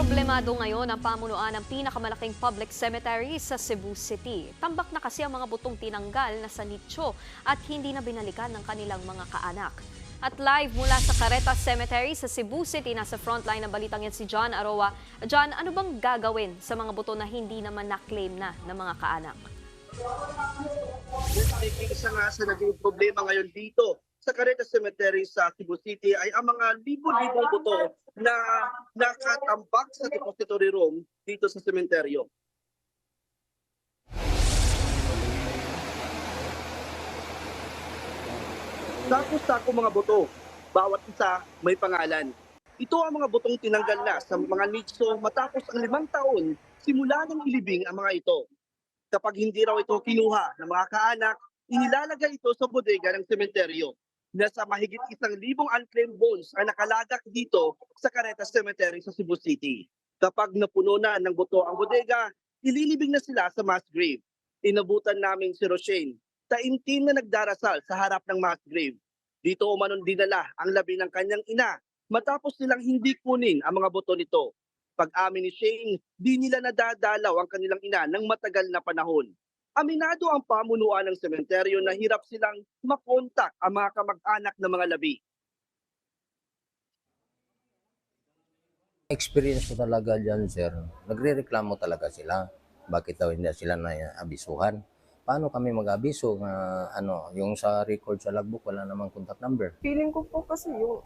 Problemado ngayon ang pamunuan ng pinakamalaking public cemetery sa Cebu City. Tambak na kasi ang mga butong tinanggal na sa nicho at hindi na binalikan ng kanilang mga kaanak. At live mula sa Careta Cemetery sa Cebu City, nasa frontline ng balitang yan si John Aroa. John, ano bang gagawin sa mga buto na hindi naman na-claim na ng mga kaanak? Isa nga sa naging problema ngayon dito sa Careta Cemetery sa Cebu City ay ang mga libo-libong buto na nakatambak sa depository room dito sa sementeryo. Sako-sako mga buto, bawat isa may pangalan. Ito ang mga butong tinanggal na sa mga nicho matapos ang limang taon simula ng ilibing ang mga ito kapag hindi raw ito kinuha ng mga kaanak, inilalagay ito sa bodega ng sementeryo. Nasa mahigit isang libong unclaimed bones ang nakalagak dito sa Careta Cemetery sa Cebu City. Kapag napuno na ng buto ang bodega, ililibing na sila sa mass grave. Inabutan namin si Roshane, taimtim na nagdarasal sa harap ng mass grave. Dito umanon dinala ang labi ng kanyang ina matapos nilang hindi kunin ang mga buto nito pag-amin ni Shane, di nila nadadalaw ang kanilang ina ng matagal na panahon. Aminado ang pamunuan ng sementeryo na hirap silang makontak ang mga kamag-anak ng mga labi. Experience ko talaga dyan, sir. Nagre-reklamo talaga sila. Bakit daw hindi sila na abisuhan? Paano kami mag-abiso nga ano, yung sa record sa logbook wala namang contact number. feeling ko po kasi yung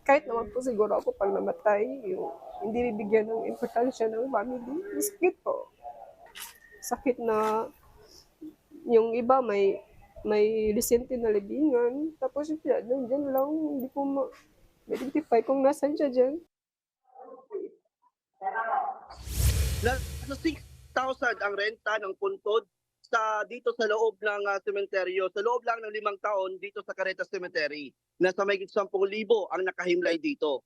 kahit naman po siguro ako pag namatay, yung hindi bibigyan ng importansya ng family, sakit po. Sakit na yung iba may may recente na libingan, tapos siya, dyan lang, hindi ma- ma-identify kung nasan siya dyan. Nasa 6,000 ang renta ng puntod sa dito sa loob ng ah, sementeryo. Sa loob lang ng limang taon dito sa Careta Cemetery. Nasa may 10,000 ang nakahimlay dito.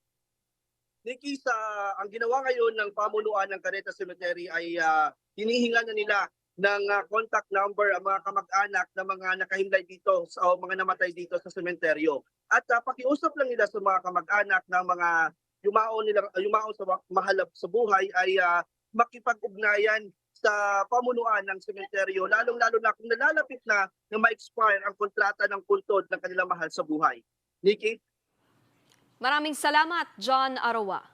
Nikki, sa, ang ginawa ngayon ng pamunuan ng Careta Cemetery ay ah, hinihinga na nila ng ah, contact number ang mga kamag-anak na mga nakahimlay dito sa o mga namatay dito sa sementeryo. At ah, pakiusap lang nila sa mga kamag-anak ng mga yumaon nila yumaon sa mahalap sa buhay ay ah, makipag-ugnayan sa pamunuan ng sementeryo lalong-lalo na kung nalalapit na na ma-expire ang kontrata ng kultod ng kanilang mahal sa buhay. Nikki? Maraming salamat, John Aroa.